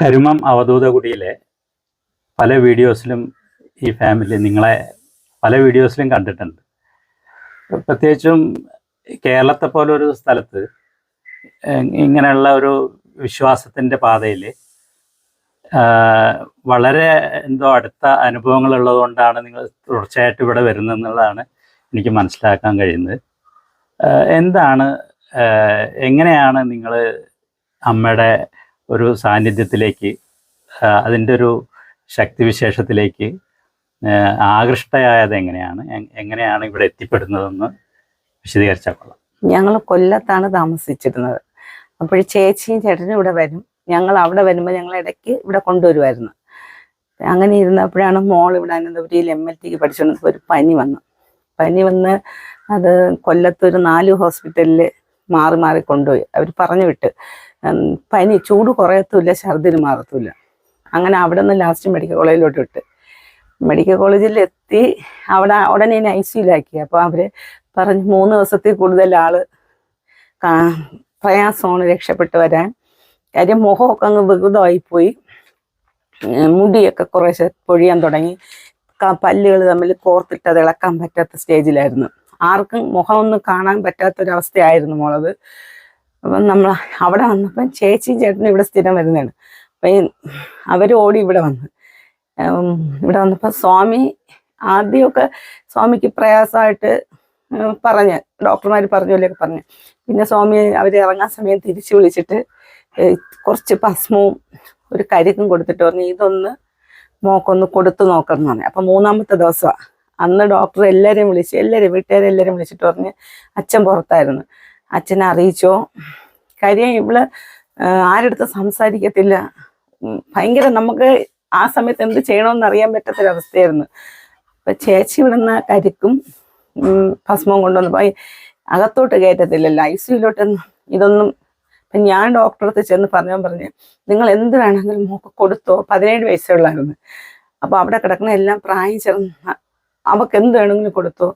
കരുമം അവധൂതകുടിയിലെ പല വീഡിയോസിലും ഈ ഫാമിലി നിങ്ങളെ പല വീഡിയോസിലും കണ്ടിട്ടുണ്ട്. പ്രത്യേകിച്ചും കേരളത്തെ പോലെ ഒരു സ്ഥലത്ത് ഇങ്ങനെയുള്ള ഒരു വിശ്വാസത്തിന്റെ പാതയിൽ വളരെ എന്തോ അടുത്ത അനുഭവങ്ങൾ ഉള്ളതുകൊണ്ടാണ് നിങ്ങൾ തുടർച്ചയായിട്ട് ഇവിടെ വരുന്നതെന്നുള്ളതാണ് എനിക്ക് മനസ്സിലാക്കാൻ കഴിയുന്നത്. എന്താണ് എങ്ങനെയാണ് നിങ്ങൾ അമ്മയുടെ ഒരു സാന്നിധ്യത്തിലേക്ക് അതിന്റെ ഒരു ശക്തിവിശേഷത്തിലേക്ക് ആകൃഷ്ടയായത് എങ്ങനെയാണ് എങ്ങനെയാണ് ഇവിടെ എത്തിപ്പെടുന്നതെന്ന് വിശദീകരിച്ചാൽ കൊള്ളാം. ഞങ്ങൾ കൊല്ലത്താണ് താമസിച്ചിരുന്നത്. അപ്പോൾ ചേച്ചിയും ചേട്ടനും ഇവിടെ വരും. ഞങ്ങൾ അവിടെ വരുമ്പോൾ ഞങ്ങൾ ഇടയ്ക്ക് ഇവിടെ കൊണ്ടുവരുമായിരുന്നു. അങ്ങനെ ഇരുന്നപ്പോഴാണ് മോൾ ഇവിടെ അനന്തപുരിയിൽ എം എൽ ടിക്ക് പഠിച്ചുകൊണ്ടിരുന്നപ്പോൾ ഒരു പനി വന്നു. പനി വന്ന് അത് കൊല്ലത്തൊരു നാല് ഹോസ്പിറ്റലിൽ മാറി മാറി കൊണ്ടുപോയി. അവർ പറഞ്ഞു വിട്ട് പനി ചൂട് കുറയത്തുമില്ല ഛർദിന് മാറത്തുമില്ല. അങ്ങനെ അവിടെ നിന്ന് ലാസ്റ്റ് മെഡിക്കൽ കോളേജിലോട്ട് ഇട്ട് മെഡിക്കൽ കോളേജിൽ എത്തി അവിടെ ഉടനെ എന്നെ ഐ സിയിലാക്കി അപ്പോൾ അവർ പറഞ്ഞ് മൂന്ന് ദിവസത്തിൽ കൂടുതൽ ആൾ പ്രയാസമാണ് രക്ഷപ്പെട്ട് വരാൻ. കാര്യം മുഖമൊക്കെ അങ്ങ് വികൃതമായിപ്പോയി. മുടിയൊക്കെ കുറേശ്ശെ പൊഴിയാൻ തുടങ്ങി. പല്ലുകൾ തമ്മിൽ കോർത്തിട്ട് അത് ഇളക്കാൻ പറ്റാത്ത സ്റ്റേജിലായിരുന്നു ആർക്കും മുഖമൊന്നും കാണാൻ പറ്റാത്തൊരവസ്ഥയായിരുന്നു മോളത്. അപ്പം നമ്മൾ അവിടെ വന്നപ്പം ചേച്ചിയും ചേട്ടനും ഇവിടെ സ്ഥിരം വരുന്നതാണ്. അപ്പം അവർ ഓടി ഇവിടെ വന്ന്. ഇവിടെ വന്നപ്പോൾ സ്വാമി ആദ്യമൊക്കെ സ്വാമിക്ക് പ്രയാസമായിട്ട് പറഞ്ഞ് ഡോക്ടർമാർ പറഞ്ഞോലൊക്കെ പറഞ്ഞു. പിന്നെ സ്വാമി അവർ ഇറങ്ങാൻ സമയം തിരിച്ചു വിളിച്ചിട്ട് കുറച്ച് ഭസ്മവും ഒരു കരിക്കും കൊടുത്തിട്ട് പറഞ്ഞു ഇതൊന്ന് മോക്കൊന്ന് കൊടുത്തു നോക്കണം എന്ന് പറഞ്ഞു. അപ്പം മൂന്നാമത്തെ ദിവസമാണ് അന്ന് ഡോക്ടർ എല്ലാവരെയും വിളിച്ച് എല്ലാവരും വീട്ടുകാരെല്ലാവരും വിളിച്ചിട്ട് പറഞ്ഞ് അച്ഛൻ പുറത്തായിരുന്നു. അച്ഛനെ അറിയിച്ചോ? കാര്യം ഇവൾ ആരെടുത്ത് സംസാരിക്കത്തില്ല. ഭയങ്കര നമുക്ക് ആ സമയത്ത് എന്ത് ചെയ്യണമെന്ന് അറിയാൻ പറ്റാത്തൊരവസ്ഥയായിരുന്നു. അപ്പൊ ചേച്ചി ഇവിടുന്ന് കരിക്കും ഭസ്മവും കൊണ്ടുവന്നപ്പോ പോയി അകത്തോട്ട് കയറ്റത്തില്ലല്ലോ ഐ സിയിലോട്ടൊന്നും ഇതൊന്നും ഇപ്പൊ ഞാൻ ഡോക്ടറെടുത്ത് ചെന്ന് പറഞ്ഞു നിങ്ങൾ എന്ത് വേണമെങ്കിലും മോക്ക് കൊടുത്തോ? പതിനേഴ് വയസ്സേ ഉള്ളായിരുന്നു. അപ്പോൾ അവിടെ കിടക്കുന്ന എല്ലാം പ്രായം ചെറുന്ന അവക്ക് എന്ത് വേണമെങ്കിലും കൊടുത്തോ?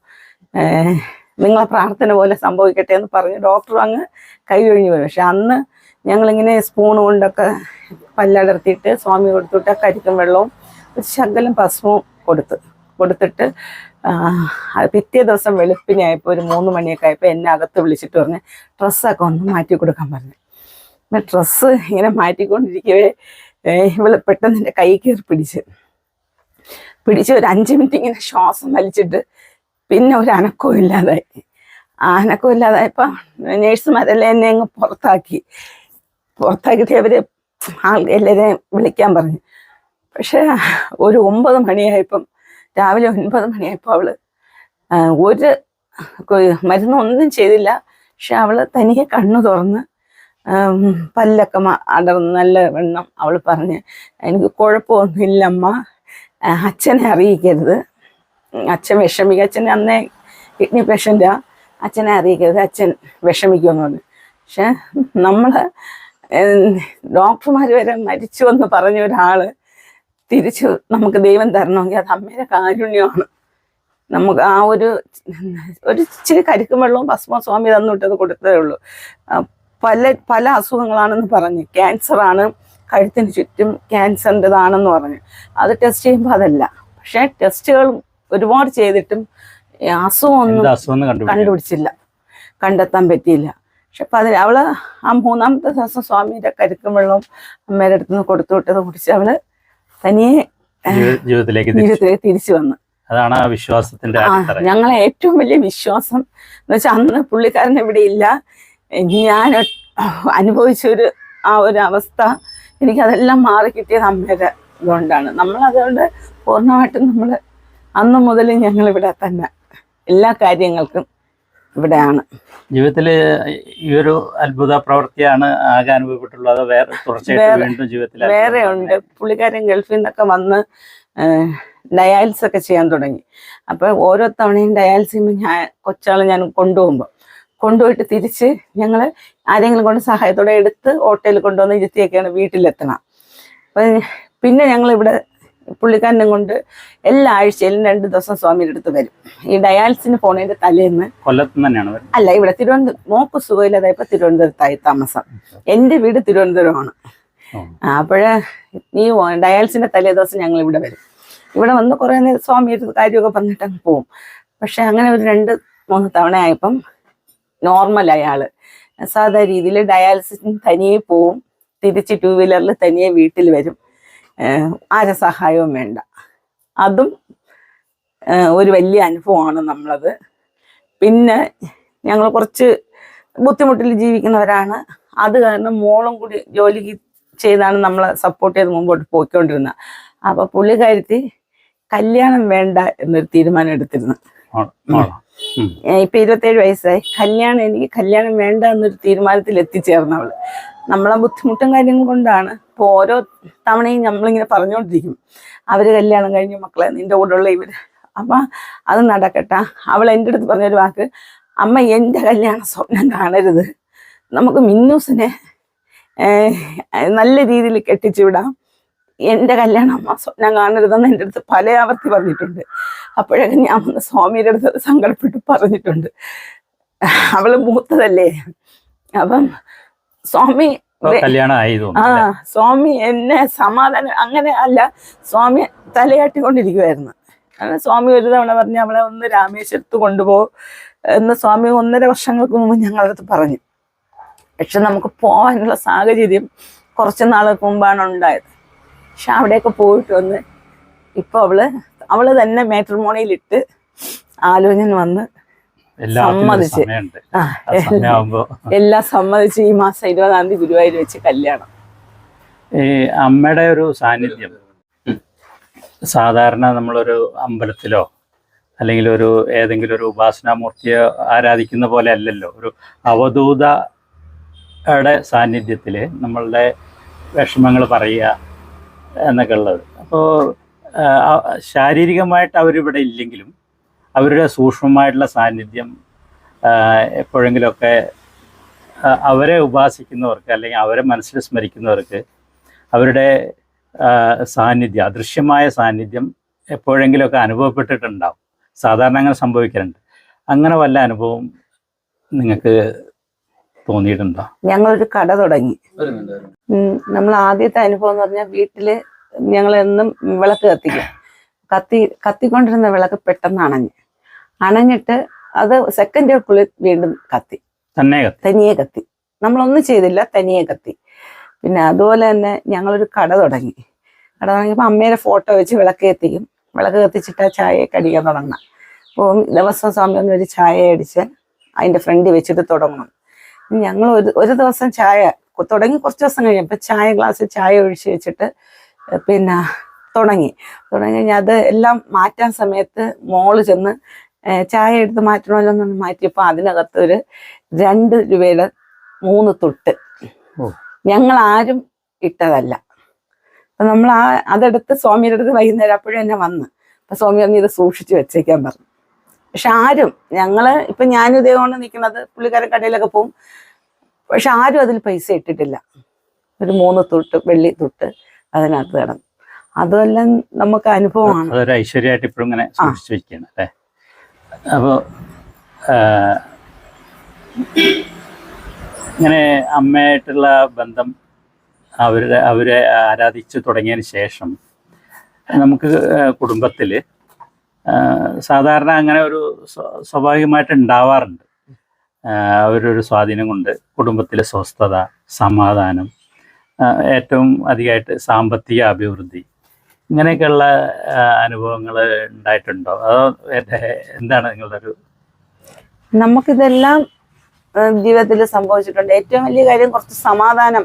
നിങ്ങളെ പ്രാർത്ഥന പോലെ സംഭവിക്കട്ടെ എന്ന് പറഞ്ഞ് ഡോക്ടർ അങ്ങ് കൈ ഒഴിഞ്ഞു പോയി. പക്ഷെ അന്ന് ഞങ്ങളിങ്ങനെ സ്പൂൺ കൊണ്ടൊക്കെ പല്ലടർത്തിയിട്ട് സ്വാമി കൊടുത്തിട്ട് കരിക്കും വെള്ളവും ഒരു ശകലം ഭസ്മവും കൊടുത്ത് കൊടുത്തിട്ട് പിറ്റേ ദിവസം വെളുപ്പിനായപ്പോൾ ഒരു മൂന്ന് മണിയൊക്കെ ആയപ്പോൾ എന്നെ അകത്ത് വിളിച്ചിട്ട് പറഞ്ഞ് ഡ്രസ്സൊക്കെ ഒന്ന് മാറ്റി കൊടുക്കാൻ പറഞ്ഞു. പിന്നെ ഡ്രസ്സ് ഇങ്ങനെ മാറ്റിക്കൊണ്ടിരിക്കവേ ഇവൾ പെട്ടെന്ന് എന്റെ കൈ കയറി പിടിച്ച് പിടിച്ച് ഒരു അഞ്ച് മിനിറ്റ് ഇങ്ങനെ ശ്വാസം വലിച്ചിട്ട് പിന്നെ ഒരു അനക്കവും ഇല്ലാതായി. ആ അനക്കവും ഇല്ലാതായപ്പോൾ നേഴ്സുമാരെല്ലാം എന്നെ അങ്ങ് പുറത്താക്കി. പുറത്താക്കിയിട്ട് ആൾ എല്ലാവരെയും വിളിക്കാൻ പറഞ്ഞു. പക്ഷെ ഒരു ഒമ്പത് മണിയായപ്പം രാവിലെ ഒൻപത് മണിയായപ്പോൾ അവൾ ഒരു മരുന്നൊന്നും ചെയ്തില്ല. പക്ഷെ അവൾ തനിയെ കണ്ണു തുറന്ന് പല്ലൊക്കെ അടർന്ന് നല്ല വെണ്ണം അവൾ പറഞ്ഞ് എനിക്ക് കുഴപ്പമൊന്നുമില്ലമ്മ അച്ഛനെ അറിയിക്കരുത്. അച്ഛൻ വിഷമിക്കുക അച്ഛൻ അന്നേ കിഡ്നി പേഷ്യന്റാ അച്ഛനെ അറിയിക്കരുത്. അച്ഛൻ വിഷമിക്കുമെന്ന് പറഞ്ഞു പക്ഷെ നമ്മൾ ഡോക്ടർമാർ വരെ മരിച്ചു എന്ന് പറഞ്ഞ ഒരാൾ തിരിച്ചു നമുക്ക് ദൈവം തരണമെങ്കിൽ അത് അമ്മയുടെ കാരുണ്യമാണ്. നമുക്ക് ആ ഒരു ഒരു ഇച്ചിരി കരിക്കും വെള്ളവും ഭസ്മോ സ്വാമി തന്നിട്ടത് കൊടുത്തേ ഉള്ളൂ. പല പല അസുഖങ്ങളാണെന്ന് പറഞ്ഞ്. ക്യാൻസറാണ് കഴുത്തിന് ചുറ്റും ക്യാൻസറിന്റെതാണെന്ന് പറഞ്ഞു. അത് ടെസ്റ്റ് ചെയ്യുമ്പോൾ അതല്ല. പക്ഷേ ടെസ്റ്റുകൾ ഒരുപാട് ചെയ്തിട്ടും അസുഖമൊന്നും കണ്ടുപിടിച്ചില്ല. കണ്ടെത്താൻ പറ്റിയില്ല. പക്ഷെ അപ്പൊ അതിന് അവൾ ആ മൂന്നാമത്തെ ദിവസം സ്വാമിയുടെ കരുക്കും വെള്ളവും അമ്മയുടെ അടുത്ത് നിന്ന് കൊടുത്തു വിട്ടത് കുടിച്ച് അവൾ തനിയെ ജീവിതത്തിലേക്ക് തിരിച്ചു. ജീവിതത്തിലേക്ക് തിരിച്ചു വന്നു. അതാണ് ആ വിശ്വാസത്തിന്റെ ഞങ്ങളെ ഏറ്റവും വലിയ വിശ്വാസം എന്ന് വെച്ചാൽ അന്ന് പുള്ളിക്കാരൻ ഇവിടെ ഇല്ല. ഞാൻ അനുഭവിച്ച ഒരു ആ ഒരു അവസ്ഥ എനിക്കതെല്ലാം മാറി കിട്ടിയത് അമ്മയുടെ ഇതുകൊണ്ടാണ്. നമ്മൾ അതുകൊണ്ട് പൂർണമായിട്ടും നമ്മൾ അന്ന് മുതൽ ഞങ്ങൾ ഇവിടെ തന്നെ. എല്ലാ കാര്യങ്ങൾക്കും ഇവിടെയാണ്. ജീവിതത്തിൽ ഈ ഒരു അത്ഭുത പ്രവൃത്തിയാണ് ആകെ അനുഭവപ്പെട്ടുള്ളത്. വേറെ തുടർച്ചയായിട്ട് വീണ്ടും ജീവിതത്തിൽ വേറെ ഉണ്ട്. പുള്ളിക്കാരൻ ഗൾഫിൽ നിന്നൊക്കെ വന്ന് ഡയാലിസ് ഒക്കെ ചെയ്യാൻ തുടങ്ങി. അപ്പൊ ഓരോ തവണയും ഡയാലിസ് ചെയ്യുമ്പോൾ ഞാൻ കൊച്ചാളെ ഞാൻ കൊണ്ടുപോകുമ്പോൾ കൊണ്ടുപോയിട്ട് തിരിച്ച് ഞങ്ങൾ ആരെങ്കിലും കൊണ്ട് സഹായത്തോടെ എടുത്ത് ഓട്ടോയിൽ കൊണ്ടുവന്ന് ഇരുത്തിയൊക്കെയാണ് വീട്ടിലെത്തണം. അപ്പം പിന്നെ ഞങ്ങൾ ഇവിടെ പുള്ളിക്കാരനെ കൊണ്ട് എല്ലാ ആഴ്ചയിലും രണ്ട് ദിവസം സ്വാമിയുടെ അടുത്ത് വരും. ഈ ഡയാലിസിന് പോണതിന്റെ തലേന്ന് കൊല്ലത്ത് തന്നെയാണ് അല്ല ഇവിടെ തിരുവനന്തപുരം മോക്ക് സുഖമില്ലാതായപ്പോ തിരുവനന്തപുരത്തായി താമസം. എന്റെ വീട് തിരുവനന്തപുരമാണ്. അപ്പോഴ് ഈ ഡയാലിസിന്റെ തലേ ദിവസം ഞങ്ങൾ ഇവിടെ വരും. ഇവിടെ വന്ന് കുറെ നേരം സ്വാമി കാര്യമൊക്കെ പറഞ്ഞിട്ട് അങ്ങ് പോവും. പക്ഷെ അങ്ങനെ ഒരു രണ്ട് മൂന്ന് തവണ ആയപ്പം നോർമലായി ആൾ. സാധാ രീതിയിൽ ഡയാലിസിന് തനിയെ പോവും. തിരിച്ച് ടൂ വീലറിൽ തനിയെ വീട്ടിൽ വരും. ആരെ സഹായവും വേണ്ട. അതും ഒരു വലിയ അനുഭവമാണ് നമ്മളത്. പിന്നെ ഞങ്ങൾ കുറച്ച് ബുദ്ധിമുട്ടിൽ ജീവിക്കുന്നവരാണ്. അത് കാരണം മോളും കൂടി ജോലിക്ക് ചെയ്താണ് നമ്മളെ സപ്പോർട്ട് ചെയ്ത് മുമ്പോട്ട് പോയിക്കൊണ്ടിരുന്നത് അപ്പൊ പുള്ളിക്കാരുത്തി കല്യാണം വേണ്ട എന്നൊരു തീരുമാനം എടുത്തിരുന്നു. ഇപ്പൊ ഇരുപത്തി ഏഴ് ഇരുപത്തേഴ് വയസ്സായി. കല്യാണം എനിക്ക് കല്യാണം വേണ്ട എന്നൊരു തീരുമാനത്തിൽ എത്തിച്ചേർന്നവൾ നമ്മളെ ബുദ്ധിമുട്ടും കാര്യങ്ങളും കൊണ്ടാണ്. ഇപ്പോൾ ഓരോ തവണയും നമ്മളിങ്ങനെ പറഞ്ഞുകൊണ്ടിരിക്കും അവർ കല്യാണം കഴിഞ്ഞു മക്കളെ നിന്റെ കൂടെയുള്ള ഇവർ. അപ്പൊ അത് നടക്കട്ടെ. അവൾ എന്റെ അടുത്ത് പറഞ്ഞൊരു വാക്ക് അമ്മ എന്റെ കല്യാണ സ്വപ്നം കാണരുത്. നമുക്ക് മിന്നൂസിനെ നല്ല രീതിയിൽ കെട്ടിച്ചു വിടാം. എന്റെ കല്യാണം അമ്മ സ്വപ്നം കാണരുതെന്ന് എന്റെ അടുത്ത് പല ആവർത്തി പറഞ്ഞിട്ടുണ്ട്. അപ്പോഴൊക്കെ ഞാൻ വന്ന് സ്വാമിയുടെ അടുത്ത് സങ്കടപ്പെട്ട് പറഞ്ഞിട്ടുണ്ട്. അവൾ മൂത്തതല്ലേ? അപ്പം സ്വാമി ആ? സ്വാമി എന്നെ സമാധാനം അങ്ങനെ അല്ല സ്വാമി തലയാട്ടിക്കൊണ്ടിരിക്കുവായിരുന്നു അങ്ങനെ സ്വാമി ഒരു തവണ പറഞ്ഞ് അവളെ ഒന്ന് രാമേശ്വരത്ത് കൊണ്ടുപോകും എന്ന് സ്വാമി ഒന്നര വർഷങ്ങൾക്ക് മുമ്പ് ഞങ്ങളടുത്ത് പറഞ്ഞു പക്ഷെ നമുക്ക് പോകാനുള്ള സാഹചര്യം കുറച്ച് നാൾക്ക് മുമ്പാണ് ഉണ്ടായത് പക്ഷെ അവിടെയൊക്കെ പോയിട്ട് വന്ന് ഇപ്പൊ അവൾ അവൾ തന്നെ മാട്രിമോണിയിലിട്ട് ആലോചന വന്ന് സമ്മതിച്ച്. എല്ലാം സമ്മതിച്ച് ഈ മാസം ഇരുപതാം തീയതി ഗുരുവായൂർ വെച്ച് കല്യാണം. ഈ അമ്മയുടെ ഒരു സാന്നിധ്യം. സാധാരണ നമ്മളൊരു അമ്പലത്തിലോ അല്ലെങ്കിൽ ഒരു ഏതെങ്കിലും ഒരു ഉപാസനാമൂർത്തിയെ ആരാധിക്കുന്ന പോലെ അല്ലല്ലോ. ഒരു അവധൂതയുടെ സാന്നിധ്യത്തിൽ നമ്മളുടെ വിഷമങ്ങൾ പറയുക എന്നൊക്കെ ഉള്ളത്. അപ്പോൾ ശാരീരികമായിട്ട് അവരിവിടെ ഇല്ലെങ്കിലും അവരുടെ സൂക്ഷ്മമായിട്ടുള്ള സാന്നിധ്യം എപ്പോഴെങ്കിലുമൊക്കെ അവരെ ഉപാസിക്കുന്നവർക്ക് അല്ലെങ്കിൽ അവരെ മനസ്സിൽ സ്മരിക്കുന്നവർക്ക് അവരുടെ സാന്നിധ്യം അദൃശ്യമായ സാന്നിധ്യം എപ്പോഴെങ്കിലുമൊക്കെ അനുഭവപ്പെട്ടിട്ടുണ്ടാവും. സാധാരണ അങ്ങനെ സംഭവിക്കാറുണ്ട് അങ്ങനെ വല്ല അനുഭവം നിങ്ങൾക്ക് തോന്നിയിട്ടുണ്ടോ? ഞങ്ങളൊരു കട തുടങ്ങി. നമ്മൾ ആദ്യത്തെ അനുഭവം എന്ന് പറഞ്ഞാൽ വീട്ടിൽ ഞങ്ങളെന്നും വിളക്ക് കത്തിക്കും. കത്തി കത്തിക്കൊണ്ടിരുന്ന വിളക്ക് പെട്ടെന്ന് അണഞ്ഞ് അണഞ്ഞിട്ട് അത് സെക്കൻഡുകൾക്കുള്ളിൽ വീണ്ടും കത്തി. തനിയെ കത്തി. നമ്മളൊന്നും ചെയ്തില്ല തനിയെ കത്തി. പിന്നെ അതുപോലെ തന്നെ ഞങ്ങളൊരു കട തുടങ്ങി. കട തുടങ്ങിയപ്പോൾ അമ്മയുടെ ഫോട്ടോ വെച്ച് വിളക്ക് കത്തിക്കും. വിളക്ക് കത്തിച്ചിട്ട് ആ ചായയൊക്കെ അടിക്കാൻ തുടങ്ങണം അപ്പോൾ ദിവസം സമയം ഒന്ന് ഒരു ചായ അടിച്ച് അതിന്റെ ഫ്രണ്ട് വെച്ചിട്ട് തുടങ്ങണം. ഞങ്ങൾ ഒരു ഒരു ദിവസം ചായ തുടങ്ങി കുറച്ച് ദിവസം കഴിഞ്ഞപ്പോൾ ചായ ഗ്ലാസ് ചായ ഒഴിച്ച് വെച്ചിട്ട് പിന്നെ തുടങ്ങി. തുടങ്ങി കഴിഞ്ഞാൽ അത് എല്ലാം മാറ്റാൻ സമയത്ത് മോൾ ചെന്ന് ചായ എടുത്ത് മാറ്റണമല്ലോ എന്നൊന്ന് മാറ്റിയപ്പോൾ അതിനകത്ത് ഒരു രണ്ട് രൂപയുടെ മൂന്ന് തൊട്ട്. ഞങ്ങൾ ആരും ഇട്ടതല്ല. അപ്പൊ നമ്മൾ ആ അതെടുത്ത് സ്വാമിയുടെ അടുത്ത് വൈകുന്നേരം അപ്പോഴും എന്നെ വന്ന്. അപ്പൊ സ്വാമി ഒന്ന് ഇത് സൂക്ഷിച്ച് വെച്ചേക്കാൻ പറഞ്ഞു. പക്ഷെ ആരും ഞങ്ങൾ ഇപ്പൊ ഞാനും ഇതേകൊണ്ട് നിൽക്കുന്നത് പുള്ളിക്കാരൻ കടയിലൊക്കെ പോവും. പക്ഷെ ആരും അതിൽ പൈസ ഇട്ടിട്ടില്ല. ഒരു മൂന്ന് തൊട്ട് വെള്ളി തൊട്ട് അതിനകത്ത് കിടന്നു. അതെല്ലാം നമുക്ക് അനുഭവമാണ്. ഐശ്വര്യമായിട്ട് ഇപ്പോഴും ഇങ്ങനെ സൂക്ഷിച്ചു വെക്കുകയാണ് അല്ലേ? അപ്പോൾ ഇങ്ങനെ അമ്മയായിട്ടുള്ള ബന്ധം അവരുടെ അവരെ ആരാധിച്ചു തുടങ്ങിയതിന് ശേഷം നമുക്ക് കുടുംബത്തിൽ സാധാരണ അങ്ങനെ ഒരു സ്വാഭാവികമായിട്ട് ഉണ്ടാവാറുണ്ട്. അവരൊരു സ്വാധീനം കൊണ്ട് കുടുംബത്തിലെ സ്വസ്ഥത സമാധാനം ഏറ്റവും അധികമായിട്ട് സാമ്പത്തിക അഭിവൃദ്ധി ഇങ്ങനെയൊക്കെയുള്ള അനുഭവങ്ങൾ ഉണ്ടായിട്ടുണ്ടോ? അതോ എന്താണ് നിങ്ങളുടെ ഒരു നമുക്കിതെല്ലാം ജീവിതത്തിൽ സംഭവിച്ചിട്ടുണ്ട്. ഏറ്റവും വലിയ കാര്യം കുറച്ച് സമാധാനം.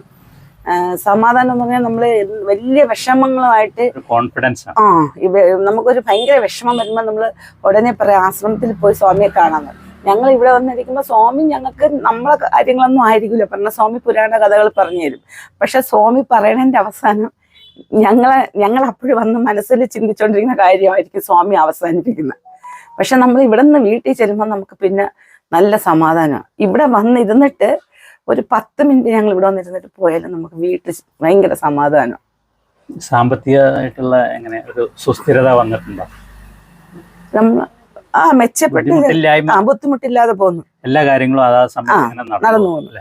സമാധാനം എന്ന് പറഞ്ഞാൽ നമ്മൾ വലിയ വിഷമങ്ങളുമായിട്ട് കോൺഫിഡൻസ് ആ ഇവ നമുക്കൊരു ഭയങ്കര വിഷമം വരുമ്പോൾ നമ്മൾ ഉടനെ പറയാം ആശ്രമത്തിൽ പോയി സ്വാമിയെ കാണാൻ ഞങ്ങൾ ഇവിടെ വന്നിരിക്കുമ്പോൾ സ്വാമി ഞങ്ങൾക്ക് നമ്മളെ കാര്യങ്ങളൊന്നും ആയിരിക്കില്ല പറഞ്ഞ സ്വാമി പുരാണ കഥകൾ പറഞ്ഞു തരും. പക്ഷെ സ്വാമി പറയണതിന്റെ അവസാനം ഞങ്ങളെ ഞങ്ങൾ അപ്പോഴും വന്ന് മനസ്സിൽ ചിന്തിച്ചുകൊണ്ടിരിക്കുന്ന കാര്യമായിരിക്കും സ്വാമി അവസാനിപ്പിക്കുന്നത് പക്ഷെ നമ്മൾ ഇവിടെ നിന്ന് വീട്ടിൽ ചെല്ലുമ്പോൾ നമുക്ക് പിന്നെ നല്ല സമാധാനമാണ് ഇവിടെ വന്നിരുന്നിട്ട് ഒരു പത്ത് മിനിറ്റ് ഞങ്ങൾ ഇവിടെ വന്നിരുന്നിട്ട് പോയാലും നമുക്ക് വീട്ടിൽ ഭയങ്കര സമാധാനം. സാമ്പത്തികമായിട്ടുള്ള എങ്ങനെ ഒരു സുസ്ഥിരത വന്നിട്ടുണ്ടോ? നമ്മൾ ആ മെച്ചപ്പെട്ട് ബുദ്ധിമുട്ടില്ലാതെ പോകുന്നു എല്ലാ കാര്യങ്ങളും നടന്നു പോകുന്നു.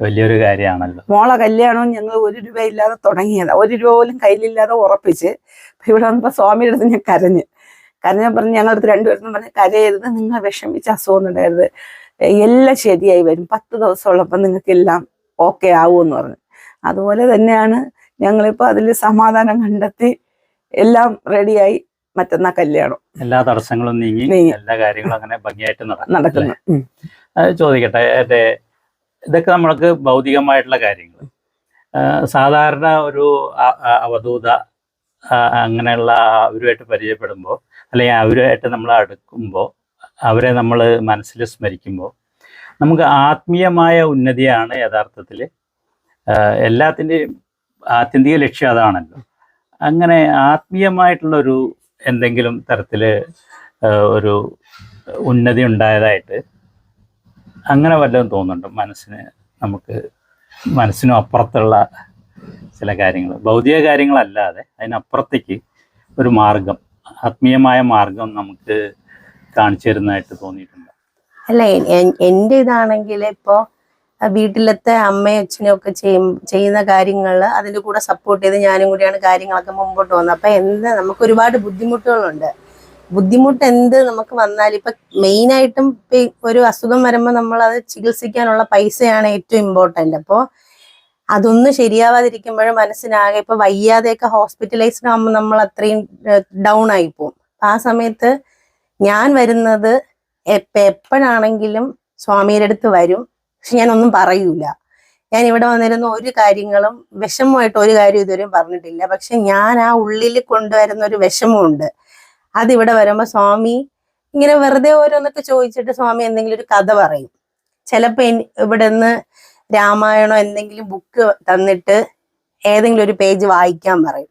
വലിയൊരു കാര്യമാണല്ലോ. മോളെ കല്യാണവും ഞങ്ങൾ ഒരു രൂപ ഇല്ലാതെ തുടങ്ങിയത്. ഒരു രൂപ പോലും കയ്യിലില്ലാതെ ഉറപ്പിച്ച് ഇവിടെ വന്നപ്പോ സ്വാമിയുടെ അടുത്ത് ഞാൻ കരഞ്ഞ്. കരഞ്ഞ പറഞ്ഞ് ഞങ്ങളടുത്ത് രണ്ടുപേരും പറഞ്ഞ് കരയരുത് നിങ്ങൾ വിഷമിച്ച് അസുഖം ഉണ്ടായിരുന്നത് എല്ലാം ശരിയായി വരും. പത്ത് ദിവസം ഉള്ളപ്പോൾ നിങ്ങൾക്ക് എല്ലാം ഓക്കെ ആവുമെന്ന് പറഞ്ഞു. അതുപോലെ തന്നെയാണ് ഞങ്ങളിപ്പോ അതിൽ സമാധാനം കണ്ടെത്തി എല്ലാം റെഡിയായി മറ്റന്നാ കല്യാണം. എല്ലാ തടസ്സങ്ങളും നീങ്ങി. എല്ലാ കാര്യങ്ങളും അങ്ങനെ ഭംഗിയായിട്ട് നടക്കുന്നു. ചോദിക്കട്ടെ ഇതൊക്കെ നമ്മൾക്ക് ഭൗതികമായിട്ടുള്ള കാര്യങ്ങൾ സാധാരണ ഒരു അവധൂത അങ്ങനെയുള്ള അവരുമായിട്ട് പരിചയപ്പെടുമ്പോൾ അല്ലെങ്കിൽ അവരുമായിട്ട് നമ്മൾ അടുക്കുമ്പോൾ അവരെ നമ്മൾ മനസ്സിൽ സ്മരിക്കുമ്പോൾ നമുക്ക് ആത്മീയമായ ഉന്നതിയാണ് യഥാർത്ഥത്തിൽ എല്ലാത്തിന്റെയും ആത്യന്തിക ലക്ഷ്യം അതാണല്ലോ. അങ്ങനെ ആത്മീയമായിട്ടുള്ളൊരു എന്തെങ്കിലും തരത്തിൽ ഒരു ഉന്നതി ഉണ്ടായതായിട്ട് അങ്ങനെ വല്ലതും തോന്നുന്നുണ്ട്? മനസ്സിന് നമുക്ക് മനസ്സിനും അപ്പുറത്തുള്ള ചില കാര്യങ്ങൾ. ഭൗതിക കാര്യങ്ങളല്ലാതെ അതിനപ്പുറത്തേക്ക് ഒരു മാർഗം ആത്മീയമായ മാർഗം നമുക്ക് കാണിച്ചു തരുന്നതായിട്ട് തോന്നിയിട്ടുണ്ട്? അല്ല എന്റെ ഇതാണെങ്കിൽ ഇപ്പോ വീട്ടിലത്തെ അമ്മയും അച്ഛനും ഒക്കെ ചെയ്യും ചെയ്യുന്ന കാര്യങ്ങൾ അതിന്റെ കൂടെ സപ്പോർട്ട് ചെയ്ത് ഞാനും കൂടിയാണ് കാര്യങ്ങളൊക്കെ മുമ്പോട്ട് പോകുന്നത്. അപ്പൊ എന്താ നമുക്ക് ഒരുപാട് ബുദ്ധിമുട്ടുകളുണ്ട്. ബുദ്ധിമുട്ട് എന്ത് നമുക്ക് വന്നാൽ? ഇപ്പൊ മെയിൻ ആയിട്ടും ഒരു അസുഖം വരുമ്പോൾ നമ്മൾ അത് ചികിത്സിക്കാനുള്ള പൈസയാണ് ഏറ്റവും ഇമ്പോർട്ടന്റ് അപ്പോൾ അതൊന്നും ശരിയാവാതിരിക്കുമ്പോഴും മനസ്സിനാകെ ഇപ്പൊ വയ്യാതെയൊക്കെ ഹോസ്പിറ്റലൈസ്ഡ് ആകുമ്പോൾ നമ്മൾ അത്രയും ഡൗൺ ആയി പോകും ആ സമയത്ത് ഞാൻ വരുന്നത് എപ്പ എപ്പോഴാണെങ്കിലും സ്വാമിയുടെ അടുത്ത് വരും. പക്ഷെ ഞാൻ ഒന്നും പറയൂല. ഞാൻ ഇവിടെ വന്നിരുന്ന ഒരു കാര്യങ്ങളും വിഷമമായിട്ട് ഒരു കാര്യം ഇതുവരെയും പറഞ്ഞിട്ടില്ല. പക്ഷെ ഞാൻ ആ ഉള്ളിൽ കൊണ്ടുവരുന്ന ഒരു വിഷമമുണ്ട്. അതിവിടെ വരുമ്പോൾ സ്വാമി ഇങ്ങനെ വെറുതെ ഓരോന്നൊക്കെ ചോദിച്ചിട്ട് സ്വാമി എന്തെങ്കിലും ഒരു കഥ പറയും. ചിലപ്പോൾ ഇവിടെ നിന്ന് രാമായണോ എന്തെങ്കിലും ബുക്ക് തന്നിട്ട് ഏതെങ്കിലും ഒരു പേജ് വായിക്കാൻ പറയും.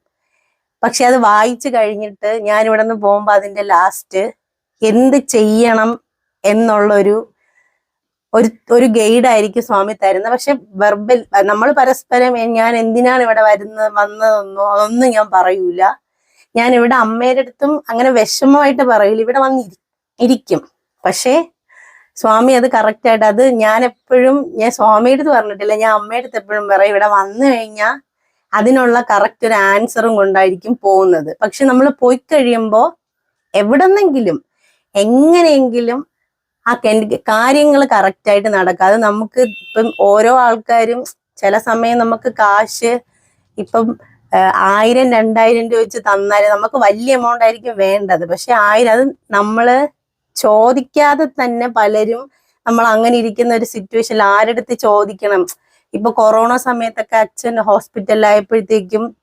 പക്ഷെ അത് വായിച്ചു കഴിഞ്ഞിട്ട് ഞാൻ ഇവിടെ നിന്ന് പോകുമ്പോൾ അതിന്റെ ലാസ്റ്റ് എന്ത് ചെയ്യണം എന്നുള്ളൊരു ഒരു ഒരു ഗൈഡ് ആയിരിക്കും സ്വാമി തരുന്നത്. പക്ഷെ വെർബൽ നമ്മൾ പരസ്പരം ഞാൻ എന്തിനാണ് ഇവിടെ വരുന്നത് വന്നതെന്നോ അതൊന്നും ഞാൻ പറയൂല. ഞാൻ ഇവിടെ അമ്മയുടെ അടുത്തും അങ്ങനെ വിഷമമായിട്ട് പറയില്ല ഇവിടെ വന്ന് ഇരി- ഇരിക്കും. പക്ഷേ സ്വാമി അത് കറക്റ്റ് ആയിട്ട് അത് ഞാൻ എപ്പോഴും ഞാൻ സ്വാമിയുടെ അടുത്ത് പറഞ്ഞിട്ടില്ല. ഞാൻ അമ്മയുടെ അടുത്ത് എപ്പോഴും പറയും ഇവിടെ വന്നു കഴിഞ്ഞാൽ അതിനുള്ള കറക്റ്റ് ഒരു ആൻസറും കൊണ്ടായിരിക്കും പോകുന്നത്. പക്ഷെ നമ്മൾ പോയി കഴിയുമ്പോൾ എവിടെന്നെങ്കിലും എങ്ങനെയെങ്കിലും ആ കാര്യങ്ങൾ കറക്റ്റായിട്ട് നടക്കുക അത് നമുക്ക് ഇപ്പം ഓരോ ആൾക്കാരും ചില സമയം നമുക്ക് കാശ് ഇപ്പം ആയിരം രണ്ടായിരം രൂപ വെച്ച് തന്നാൽ നമുക്ക് വലിയ എമൗണ്ട് ആയിരിക്കും വേണ്ടത്. പക്ഷെ ആയിരം അത് നമ്മൾ ചോദിക്കാതെ തന്നെ പലരും നമ്മൾ അങ്ങനെ ഇരിക്കുന്ന ഒരു സിറ്റുവേഷനിൽ ആരെടുത്ത് ചോദിക്കണം? ഇപ്പൊ കൊറോണ സമയത്തൊക്കെ അച്ഛൻ ഹോസ്പിറ്റലിലായപ്പോഴത്തേക്കും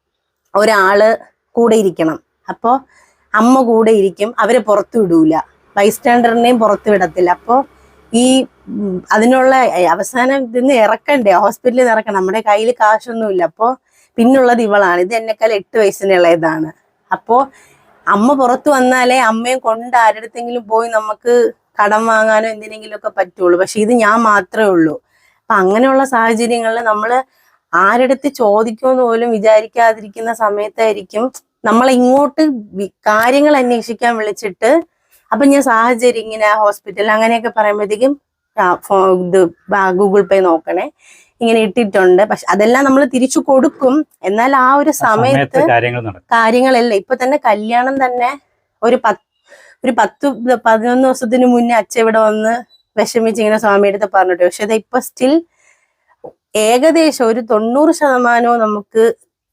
ഒരാൾ കൂടെ ഇരിക്കണം. അപ്പോ അമ്മ കൂടെ ഇരിക്കും. അവരെ പുറത്തു വിടൂല. ബൈസ്റ്റാൻഡറിനെയും പുറത്തു വിടത്തില്ല. അപ്പോൾ ഈ അതിനുള്ള അവസാനം ഇതിന്ന് ഇറക്കണ്ടേ? ഹോസ്പിറ്റലിൽ നിന്ന് ഇറക്കണം. നമ്മുടെ കയ്യിൽ കാശൊന്നുമില്ല. അപ്പോൾ പിന്നുള്ളത് ഇവളാണ്. ഇത് എന്നെക്കാൾ എട്ട് വയസ്സിനുള്ളതാണ്. അപ്പോൾ അമ്മ പുറത്തു വന്നാലേ അമ്മയും കൊണ്ട് ആരുടെടുത്തെങ്കിലും പോയി നമുക്ക് കടം വാങ്ങാനോ എന്തിനെങ്കിലും ഒക്കെ പറ്റുള്ളൂ. പക്ഷെ ഇത് ഞാൻ മാത്രമേ ഉള്ളൂ. അപ്പൊ അങ്ങനെയുള്ള സാഹചര്യങ്ങളിൽ നമ്മൾ ആരെടുത്ത് ചോദിക്കുമെന്ന് പോലും വിചാരിക്കാതിരിക്കുന്ന സമയത്തായിരിക്കും നമ്മൾ ഇങ്ങോട്ട് കാര്യങ്ങൾ അന്വേഷിക്കാൻ വിളിച്ചിട്ട് അപ്പൊ ഞാൻ സാഹചര്യം ഇങ്ങനെ ഹോസ്പിറ്റൽ അങ്ങനെയൊക്കെ പറയുമ്പോഴത്തേക്കും ഇത് ഗൂഗിൾ പേ നോക്കണേ. ഇങ്ങനെ ഇട്ടിട്ടുണ്ട്. പക്ഷെ അതെല്ലാം നമ്മൾ തിരിച്ചു കൊടുക്കും. എന്നാൽ ആ ഒരു സമയത്ത് കാര്യങ്ങളല്ല. ഇപ്പൊ തന്നെ കല്യാണം തന്നെ ഒരു പത്ത് ഒരു പത്ത് പതിനൊന്ന് ദിവസത്തിന് മുന്നേ അച്ഛ ഇവിടെ വന്ന് വിഷമിച്ച് ഇങ്ങനെ സ്വാമിയുടെ അടുത്ത് പറഞ്ഞിട്ട്. പക്ഷെ ഇത് ഇപ്പൊ സ്റ്റിൽ ഏകദേശം ഒരു തൊണ്ണൂറ് ശതമാനവും നമുക്ക്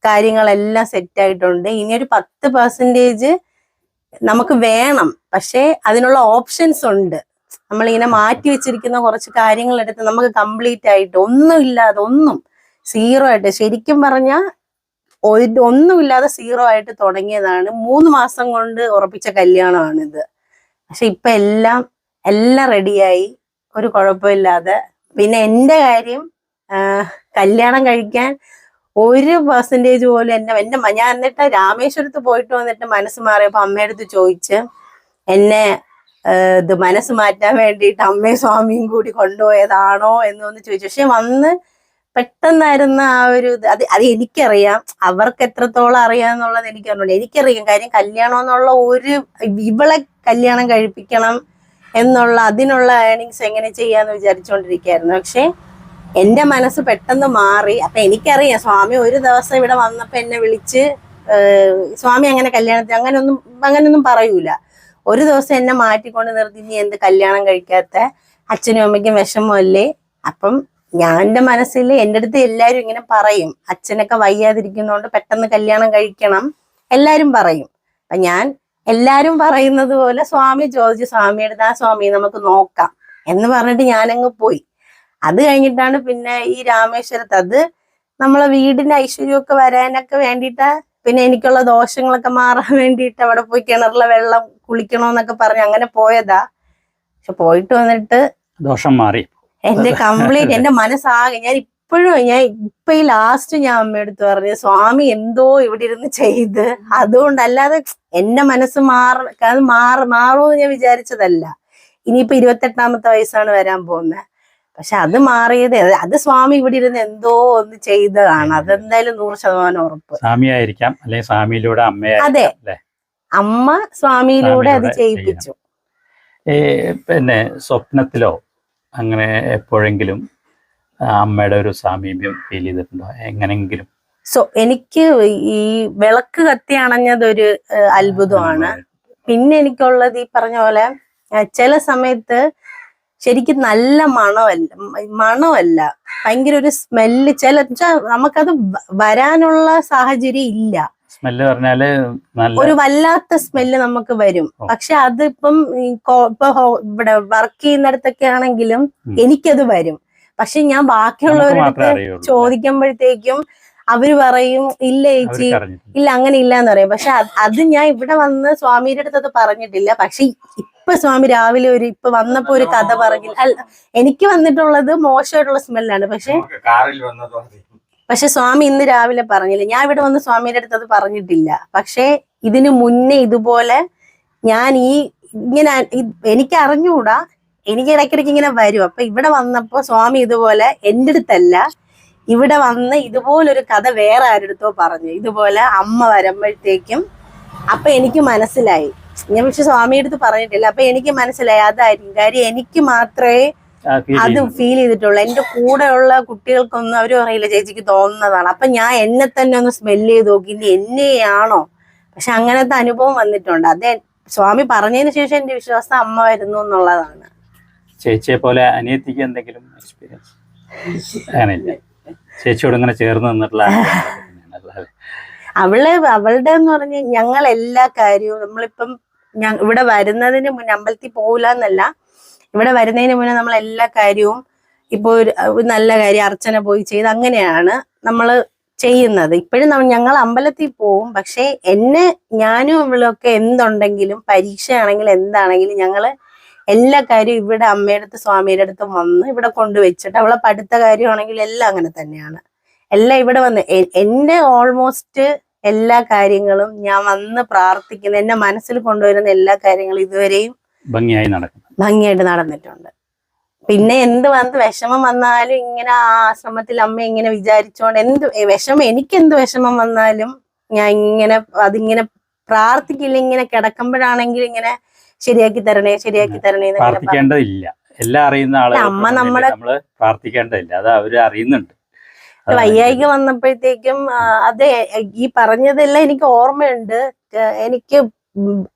കാര്യങ്ങളെല്ലാം സെറ്റ് ആയിട്ടുണ്ട്. ഇനി ഒരു പത്ത് പെർസെന്റേജ് നമുക്ക് വേണം. പക്ഷേ അതിനുള്ള ഓപ്ഷൻസ് ഉണ്ട്. നമ്മളിങ്ങനെ മാറ്റി വെച്ചിരിക്കുന്ന കുറച്ച് കാര്യങ്ങൾ എടുത്ത് നമുക്ക് കംപ്ലീറ്റ് ആയിട്ട് ഒന്നും ഇല്ലാതെ ഒന്നും സീറോ ആയിട്ട് ശരിക്കും പറഞ്ഞാൽ ഒന്നുമില്ലാതെ സീറോ ആയിട്ട് തുടങ്ങിയതാണ്. മൂന്ന് മാസം കൊണ്ട് ഉറപ്പിച്ച കല്യാണമാണിത്. പക്ഷെ ഇപ്പൊ എല്ലാം എല്ലാം റെഡിയായി ഒരു കുഴപ്പമില്ലാതെ. പിന്നെ എന്റെ കാര്യം കല്യാണം കഴിക്കാൻ ഒരു പെർസെന്റേജ് പോലും എന്നെ എന്നെ ഞാൻ എന്നിട്ട് രാമേശ്വരത്ത് പോയിട്ട് വന്നിട്ട് മനസ്സ് മാറിയപ്പോൾ അമ്മയടുത്ത് ചോദിച്ച് എന്നെ ഇത് മനസ്സ് മാറ്റാൻ വേണ്ടിയിട്ട് അമ്മയും സ്വാമിയും കൂടി കൊണ്ടുപോയതാണോ എന്നൊന്ന് ചോദിച്ചു. പക്ഷെ വന്ന് പെട്ടെന്നായിരുന്ന ആ ഒരു ഇത് അത് അത് എനിക്കറിയാം. അവർക്ക് എത്രത്തോളം അറിയാന്നുള്ളത് എനിക്ക് അറിഞ്ഞു എനിക്കറിയാം കാര്യം കല്യാണം എന്നുള്ള ഒരു ഇവളെ കല്യാണം കഴിപ്പിക്കണം എന്നുള്ള അതിനുള്ള ഏണിങ്സ് എങ്ങനെ ചെയ്യാന്ന് വിചാരിച്ചുകൊണ്ടിരിക്കുകയായിരുന്നു പക്ഷെ എന്റെ മനസ്സ് പെട്ടെന്ന് മാറി. അപ്പൊ എനിക്കറിയാം സ്വാമി ഒരു ദിവസം ഇവിടെ വന്നപ്പോ എന്നെ വിളിച്ച് സ്വാമി അങ്ങനെ കല്യാണത്തിന് അങ്ങനെയൊന്നും അങ്ങനെയൊന്നും പറയൂല. ഒരു ദിവസം എന്നെ മാറ്റിക്കൊണ്ട് നിർത്തി നീ എന്ത് കല്യാണം കഴിക്കാത്ത? അച്ഛനും അമ്മയ്ക്കും വിഷമമല്ലേ? അപ്പം ഞാൻ മനസ്സിൽ എന്റെ അടുത്ത് എല്ലാവരും ഇങ്ങനെ പറയും. അച്ഛനൊക്കെ വയ്യാതിരിക്കുന്നതുകൊണ്ട് പെട്ടെന്ന് കല്യാണം കഴിക്കണം. എല്ലാവരും പറയും. അപ്പൊ ഞാൻ എല്ലാരും പറയുന്നത് പോലെ സ്വാമി ചോദിച്ചു സ്വാമിയുടെ ആ സ്വാമി നമുക്ക് നോക്കാം. എന്ന് പറഞ്ഞിട്ട് ഞാനങ്ങ് പോയി. അത് കഴിഞ്ഞിട്ടാണ് പിന്നെ ഈ രാമേശ്വരത്ത് അത് നമ്മളെ വീടിന്റെ ഐശ്വര്യമൊക്കെ വരാനൊക്കെ വേണ്ടിയിട്ട് പിന്നെ എനിക്കുള്ള ദോഷങ്ങളൊക്കെ മാറാൻ വേണ്ടിയിട്ട് അവിടെ പോയി കിണറിലെ വെള്ളം കുളിക്കണോന്നൊക്കെ പറഞ്ഞ് അങ്ങനെ പോയതാ. പക്ഷെ പോയിട്ട് വന്നിട്ട് ദോഷം മാറി. എന്റെ കംപ്ലീറ്റ് എന്റെ മനസ്സാകെ ഞാൻ ഇപ്പോഴും ഞാൻ ഇപ്പൊ ഈ ലാസ്റ്റ് ഞാൻ അമ്മയെടുത്ത് പറഞ്ഞു സ്വാമി എന്തോ ഇവിടെ ഇരുന്ന് ചെയ്ത്. അതുകൊണ്ടല്ലാതെ എന്റെ മനസ്സ് മാറ അത് മാറ മാറുമെന്ന് ഞാൻ വിചാരിച്ചതല്ല. ഇനിയിപ്പോ ഇരുപത്തെട്ടാമത്തെ വയസ്സാണ് വരാൻ പോകുന്നത് പക്ഷെ അത് മാറിയത് അത് സ്വാമി ഇവിടെ ഇരുന്ന് എന്തോ ഒന്ന് ചെയ്തതാണ്. അതെന്തായാലും നൂറ് ശതമാനം ഉറപ്പ്. സ്വാമിയായിരിക്കാം അല്ലെങ്കിൽ സ്വാമിയിലൂടെ അമ്മ അതെ. അമ്മ സ്വാമിയിലൂടെ അത് ചെയ്യിപ്പിച്ചു. പിന്നെ സ്വപ്നത്തിലോ അങ്ങനെ എപ്പോഴെങ്കിലും അമ്മയുടെ ഒരു സാമീപ്യം ഫീൽ ചെയ്തിട്ടുണ്ടോ? എങ്ങനെങ്കിലും? സോ എനിക്ക് ഈ വിളക്ക് കത്തി അണഞ്ഞതൊരു അത്ഭുതമാണ്. പിന്നെ എനിക്കുള്ളത് ഈ പറഞ്ഞ പോലെ ചില സമയത്ത് ശരിക്കും നല്ല മണമല്ല മണമല്ല. ഭയങ്കര ഒരു സ്മെല്ല്. ചില നമുക്കത് വരാനുള്ള സാഹചര്യം ഇല്ല. സ്മെല്ല് പറഞ്ഞാൽ ഒരു വല്ലാത്ത സ്മെല്ല് നമുക്ക് വരും. പക്ഷെ അതിപ്പം ഇപ്പൊ ഇവിടെ വർക്ക് ചെയ്യുന്നിടത്തൊക്കെ ആണെങ്കിലും. എനിക്കത് വരും. പക്ഷെ ഞാൻ ബാക്കിയുള്ളവരോട് ചോദിക്കുമ്പോഴത്തേക്കും അവർ പറയും ഇല്ല ചേച്ചി ഇല്ല അങ്ങനെ ഇല്ല എന്ന് പറയും. പക്ഷെ അത് ഞാൻ ഇവിടെ വന്ന് സ്വാമിയുടെ അടുത്ത് അത് പറഞ്ഞിട്ടില്ല. പക്ഷെ ഇപ്പൊ സ്വാമി രാവിലെ ഒരു ഇപ്പൊ വന്നപ്പോ ഒരു കഥ പറഞ്ഞില്ല. അല്ല എനിക്ക് വന്നിട്ടുള്ളത് മോശമായിട്ടുള്ള സ്മെല്ലാണ്. പക്ഷെ പക്ഷെ സ്വാമി ഇന്ന് രാവിലെ പറഞ്ഞില്ല. ഞാൻ ഇവിടെ വന്ന് സ്വാമിയുടെ അടുത്ത് അത് പറഞ്ഞിട്ടില്ല. പക്ഷെ ഇതിനു മുന്നേ ഇതുപോലെ ഞാൻ ഈ ഇങ്ങനെ എനിക്ക് അറിഞ്ഞുകൂടാ. എനിക്ക് ഇടയ്ക്കിടയ്ക്ക് ഇങ്ങനെ വരും. അപ്പൊ ഇവിടെ വന്നപ്പോ സ്വാമി ഇതുപോലെ എന്റെ അടുത്തല്ല. ഇവിടെ വന്ന് ഇതുപോലൊരു കഥ വേറെ ആരുടെടുത്തോ പറഞ്ഞു. ഇതുപോലെ അമ്മ വരുമ്പോഴത്തേക്കും അപ്പൊ എനിക്ക് മനസ്സിലായി. ഞാൻ പക്ഷെ സ്വാമിയുടെ അടുത്ത് പറഞ്ഞിട്ടില്ല. അപ്പൊ എനിക്ക് മനസ്സിലായി അതായിരിക്കും. കാര്യം എനിക്ക് മാത്രമേ അത് ഫീൽ ചെയ്തിട്ടുള്ളൂ. എന്റെ കൂടെയുള്ള കുട്ടികൾക്കൊന്നും അവർ അറിയില്ല ചേച്ചിക്ക് തോന്നുന്നതാണ്. അപ്പൊ ഞാൻ എന്നെ തന്നെ ഒന്ന് സ്മെൽ ചെയ്ത് നോക്കി. ഇനി എന്നെയാണോ? പക്ഷെ അങ്ങനത്തെ അനുഭവം വന്നിട്ടുണ്ട്. അതെ സ്വാമി പറഞ്ഞതിന് ശേഷം എന്റെ വിശ്വാസം അമ്മ വരുന്നു എന്നുള്ളതാണ്. ചേച്ചിയെ പോലെ അനിയത്തിക്ക് എന്തെങ്കിലും എക്സ്പീരിയൻസ് അങ്ങനെയില്ല? ചേച്ചിയോട് ഇങ്ങനെ ചേർന്ന് നിന്നിട്ടുള്ള അവൾ അവളുടെ എന്ന് പറഞ്ഞ ഞങ്ങൾ എല്ലാ കാര്യവും നമ്മളിപ്പം ഇവിടെ വരുന്നതിന് മുന്നേ അമ്പലത്തിൽ പോകില്ല എന്നല്ല ഇവിടെ വരുന്നതിന് മുന്നേ നമ്മൾ എല്ലാ കാര്യവും ഇപ്പോൾ ഒരു ഒരു നല്ല കാര്യം അർച്ചന പോയി ചെയ്ത് അങ്ങനെയാണ് നമ്മൾ ചെയ്യുന്നത്. ഇപ്പോഴും ഞങ്ങൾ അമ്പലത്തിൽ പോവും. പക്ഷെ എന്നെ ഞാനും ഇവളൊക്കെ എന്തുണ്ടെങ്കിലും പരീക്ഷയാണെങ്കിലും എന്താണെങ്കിലും ഞങ്ങൾ എല്ലാ കാര്യവും ഇവിടെ അമ്മയുടെ അടുത്ത് സ്വാമിയുടെ അടുത്ത് വന്ന് ഇവിടെ കൊണ്ടുവച്ചിട്ട് അവളെ പഠിത്ത കാര്യമാണെങ്കിൽ എല്ലാം അങ്ങനെ തന്നെയാണ്. എല്ലാം ഇവിടെ വന്ന് എന്നെ എന്റെ ഓൾമോസ്റ്റ് എല്ലാ കാര്യങ്ങളും ഞാൻ വന്ന് പ്രാർത്ഥിക്കുന്ന എന്റെ മനസ്സിൽ കൊണ്ടുവരുന്ന എല്ലാ കാര്യങ്ങളും ഇതുവരെയും ഭംഗിയായി നടക്കും ഭംഗിയായിട്ട് നടന്നിട്ടുണ്ട്. പിന്നെ എന്ത് വന്ന് വിഷമം വന്നാലും ഇങ്ങനെ ആ ആശ്രമത്തിൽ അമ്മ ഇങ്ങനെ വിചാരിച്ചോണ്ട് എന്ത് വിഷമം എനിക്ക് എന്ത് വിഷമം വന്നാലും ഞാൻ ഇങ്ങനെ അതിങ്ങനെ പ്രാർത്ഥിക്കില്ല ഇങ്ങനെ കിടക്കുമ്പോഴാണെങ്കിൽ ഇങ്ങനെ ശരിയാക്കി തരണേ ശരിയാക്കി തരണേ പ്രാർത്ഥിക്കേണ്ടതില്ല. എല്ലാം അറിയുന്ന ആളുകൾ അമ്മ നമ്മളെ- നമ്മൾ പ്രാർത്ഥിക്കേണ്ടതില്ല. അത് അവർ അറിയുന്നുണ്ട്. വയ്യായിക വന്നപ്പോഴത്തേക്കും അത് ഈ പറഞ്ഞതെല്ലാം എനിക്ക് ഓർമ്മയുണ്ട്. എനിക്ക്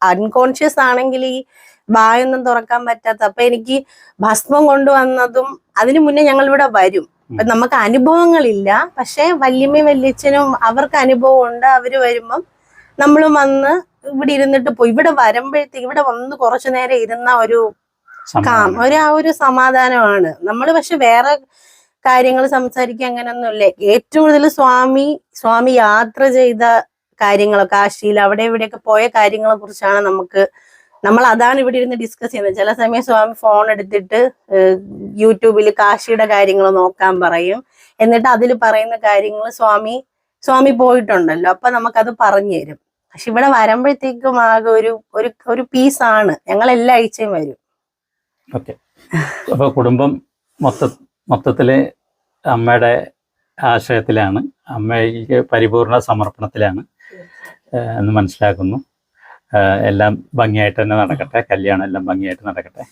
അൺകോൺഷ്യസ് ആണെങ്കിൽ ഈ വായൊന്നും തുറക്കാൻ പറ്റാത്ത അപ്പൊ എനിക്ക് ഭസ്മം കൊണ്ടുവന്നതും അതിനു മുന്നേ ഞങ്ങൾ ഇവിടെ വരും അപ്പൊ നമുക്ക് അനുഭവങ്ങളില്ല. പക്ഷെ വല്യമ്മയും വല്യച്ഛനും അവർക്ക് അനുഭവം ഉണ്ട് അവർ വരുമ്പം നമ്മളും വന്ന് ഇവിടെ ഇരുന്നിട്ട് പോയി. ഇവിടെ വരുമ്പോഴത്തേക്ക് ഇവിടെ വന്ന് കുറച്ചു നേരം ഇരുന്ന ഒരു കാം ഒരു ആ ഒരു സമാധാനമാണ്. നമ്മൾ പക്ഷെ വേറെ കാര്യങ്ങൾ സംസാരിക്കുക അങ്ങനെയൊന്നുമില്ല ഏറ്റവും കൂടുതൽ സ്വാമി സ്വാമി യാത്ര ചെയ്ത കാര്യങ്ങളൊക്കെ കാശിയിൽ അവിടെ ഇവിടെയൊക്കെ പോയ കാര്യങ്ങളെ കുറിച്ചാണ് നമുക്ക് നമ്മൾ അതാണ് ഇവിടെ ഇരുന്ന് ഡിസ്കസ് ചെയ്യുന്നത്. ചില സമയം സ്വാമി ഫോൺ എടുത്തിട്ട് യൂട്യൂബിൽ കാശിയുടെ കാര്യങ്ങൾ നോക്കാൻ പറയും. എന്നിട്ട് അതിൽ പറയുന്ന കാര്യങ്ങൾ സ്വാമി സ്വാമി പോയിട്ടുണ്ടല്ലോ. അപ്പൊ നമുക്കത് പറഞ്ഞു തരും. പക്ഷെ ഇവിടെ വരുമ്പോഴത്തേക്കും ആകെ ഒരു ഒരു ഒരു പീസാണ് ഞങ്ങൾ എല്ലാ ആഴ്ചയും വരും. ഓക്കെ അപ്പൊ കുടുംബം മൊത്ത മൊത്തത്തിൽ അമ്മയുടെ ആശയത്തിലാണ് അമ്മയ്ക്ക് പരിപൂർണ സമർപ്പണത്തിലാണ് എന്ന് മനസ്സിലാക്കുന്നു. എല്ലാം ഭംഗിയായിട്ട് തന്നെ നടക്കട്ടെ. കല്യാണം എല്ലാം ഭംഗിയായിട്ട് നടക്കട്ടെ.